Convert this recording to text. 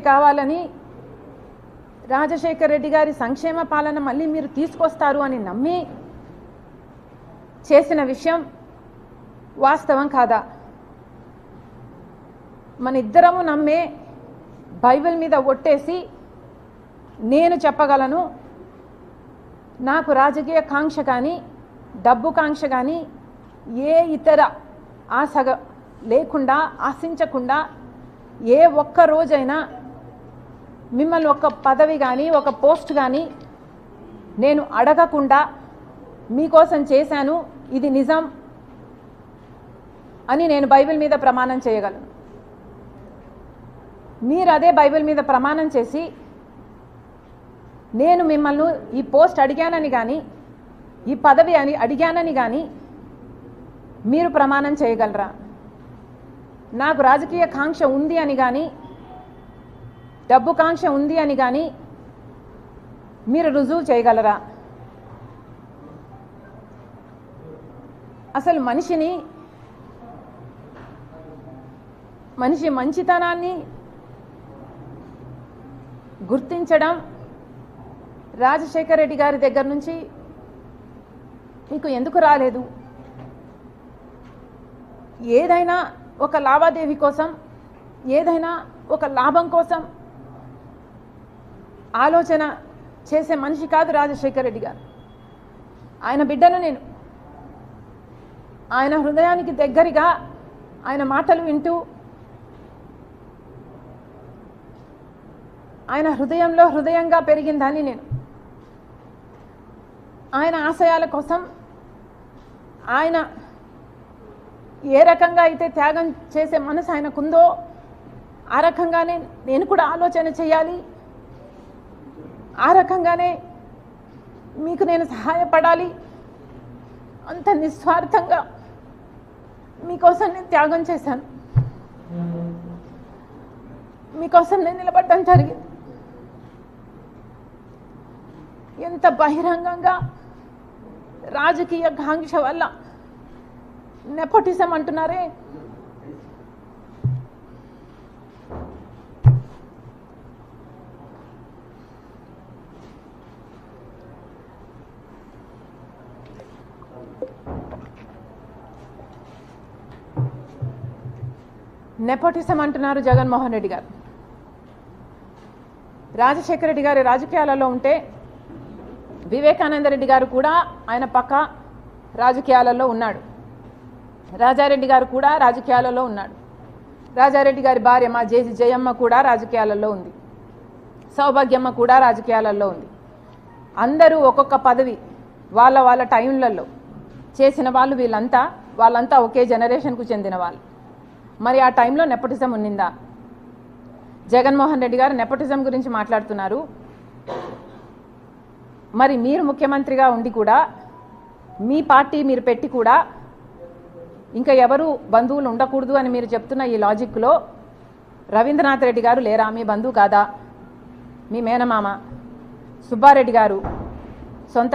కావాలని రాజశేఖర రెడ్డి గారి సంక్షేమ పాలన మళ్ళీ మీరు తీసుకొస్తారు అని నమ్మి చేసిన విషయం వాస్తవం కాదా? మన ఇద్దరము నమ్మే బైబిల్ మీద ఒట్టేసి నేను చెప్పగలను నాకు రాజకీయ కాంక్ష కానీ డబ్బు కాంక్ష కానీ ఏ ఇతర ఆశ లేకుండా ఆశించకుండా ఏ ఒక్క రోజైనా మిమ్మల్ని ఒక పదవి కానీ ఒక పోస్ట్ కానీ నేను అడగకుండా మీకోసం చేశాను ఇది నిజం అని నేను బైబిల్ మీద ప్రమాణం చేయగలను. మీరు అదే బైబిల్ మీద ప్రమాణం చేసి నేను మిమ్మల్ని ఈ పోస్ట్ అడిగానని కానీ ఈ పదవి అని అడిగానని కానీ మీరు ప్రమాణం చేయగలరా? నాకు రాజకీయ కాంక్ష ఉంది అని కానీ డబ్బు కాంక్ష ఉంది అని కానీ మీరు రుజువు చేయగలరా? అసలు మనిషిని మనిషి మంచితనాన్ని గుర్తించడం రాజశేఖర రెడ్డి గారి దగ్గర నుంచి మీకు ఎందుకు రాలేదు? ఏదైనా ఒక లావాదేవీ కోసం ఏదైనా ఒక లాభం కోసం ఆలోచన చేసే మనిషి కాదు రాజశేఖర రెడ్డి గారు. ఆయన బిడ్డను నేను. ఆయన హృదయానికి దగ్గరగా ఆయన మాటలు వింటూ ఆయన హృదయంలో హృదయంగా పెరిగిందని నేను. ఆయన ఆశయాల కోసం ఆయన ఏ రకంగా అయితే త్యాగం చేసే మనసు ఆయనకుందో ఆ రకంగానే నేను కూడా ఆలోచన చేయాలి. ఆ రకంగానే మీకు నేను సహాయపడాలి. అంత నిస్వార్థంగా మీకోసం నేను త్యాగం చేశాను. మీకోసం నేను నిలబడడం జరిగింది. ఎంత బహిరంగంగా రాజకీయ కాంక్ష వల్ల నెపోటిజం అంటున్నారే నెపోటిజం అంటున్నారు జగన్మోహన్ రెడ్డి గారు. రాజశేఖర రెడ్డి గారి రాజకీయాలలో ఉంటే వివేకానంద రెడ్డి గారు కూడా ఆయన పక్క రాజకీయాలలో ఉన్నాడు. రాజారెడ్డి గారు కూడా రాజకీయాలలో ఉన్నాడు. రాజారెడ్డి గారి భార్య మా జేసి జయమ్మ కూడా రాజకీయాలలో ఉంది. సౌభాగ్యమ్మ కూడా రాజకీయాలలో ఉంది. అందరూ ఒక్కొక్క పదవి వాళ్ళ వాళ్ళ టైంలలో చేసిన వాళ్ళు వీళ్ళంతా వాళ్ళంతా ఒకే జనరేషన్కు చెందిన వాళ్ళు. మరి ఆ టైంలో నెపటిజం ఉన్నిందా? జగన్మోహన్ రెడ్డి గారు నెపటిజం గురించి మాట్లాడుతున్నారు. మరి మీరు ముఖ్యమంత్రిగా ఉండి కూడా మీ పార్టీ మీరు పెట్టి కూడా ఇంకా ఎవరు బంధువులు ఉండకూడదు అని మీరు చెప్తున్న ఈ లాజిక్లో రవీంద్రనాథ్ రెడ్డి గారు లేరా? మీ బంధువు కాదా? మీ మేనమామ సుబ్బారెడ్డి గారు సొంత